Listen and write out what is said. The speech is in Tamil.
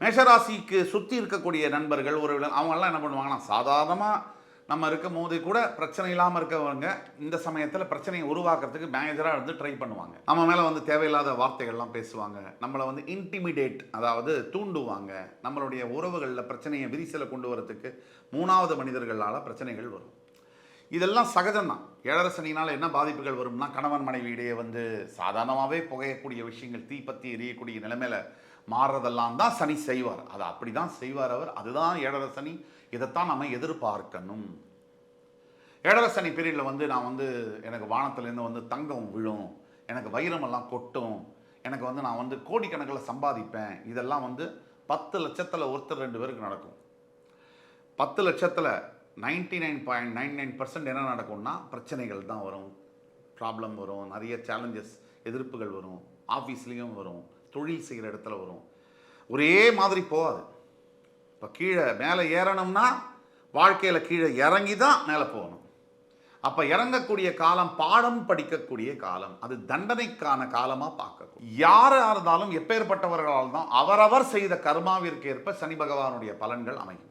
மேஷராசிக்கு சுற்றி இருக்கக்கூடிய நண்பர்கள் உறவுகள் அவங்கெல்லாம் என்ன பண்ணுவாங்கன்னா சாதாரணமாக நம்ம இருக்கும் போது கூட பிரச்சனை இல்லாமல் இருக்கவங்க இந்த சமயத்தில் பிரச்சனையை உருவாக்குறதுக்கு மேனேஜராக இருந்து ட்ரை பண்ணுவாங்க. நம்ம மேலே வந்து தேவையில்லாத வார்த்தைகள்லாம் பேசுவாங்க. நம்மளை வந்து இன்டிமிடேட் அதாவது தூண்டுவாங்க. நம்மளுடைய உறவுகளில் பிரச்சனையை விரிசலை கொண்டு வரத்துக்கு மூணாவது மனிதர்களால் பிரச்சனைகள் வரும். இதெல்லாம் சகஜம்தான். ஏழரை சனினால் என்ன பாதிப்புகள் வரும்னா கணவன் மனைவி இடையே வந்து சாதாரணமாகவே புகையக்கூடிய விஷயங்கள் தீப்பத்தி எரியக்கூடிய நிலைமையில் மாறுறதெல்லாம் தான் சனி செய்வார். அதை அப்படி தான் செய்வார் அவர். அதுதான் ஏழரை சனி. இதைத்தான் நம்ம எதிர்பார்க்கணும். ஏழரை சனி பீரியடில் வந்து நான் வந்து எனக்கு வானத்துலேருந்து வந்து தங்கம் விழும் எனக்கு வைரமெல்லாம் கொட்டும் எனக்கு வந்து நான் வந்து கோடிக்கணக்கில் சம்பாதிப்பேன். இதெல்லாம் வந்து பத்து லட்சத்தில் ஒருத்தர் ரெண்டு பேருக்கு நடக்கும். பத்து லட்சத்தில் ninety nine point nine nine percent என்ன நடக்கும்னா பிரச்சனைகள் தான் வரும். ப்ராப்ளம் வரும். நிறைய சேலஞ்சஸ் எதிர்ப்புகள் வரும். ஆஃபீஸ்லேயும் வரும். தொழில் செய்கிற இடத்துல வரும். ஒரே மாதிரி போகாது. இப்போ கீழே மேலே ஏறணும்னா வாழ்க்கையில் கீழே இறங்கி தான் மேலே போகணும். அப்போ இறங்கக்கூடிய காலம் பாடம் படிக்கக்கூடிய காலம் அது தண்டனைக்கான காலமாக பார்க்க யாராக இருந்தாலும் எப்பேற்பட்டவர்களால் தான் அவரவர் செய்த கர்மாவிற்கு ஏற்ப சனி பகவானுடைய பலன்கள் அமையும்.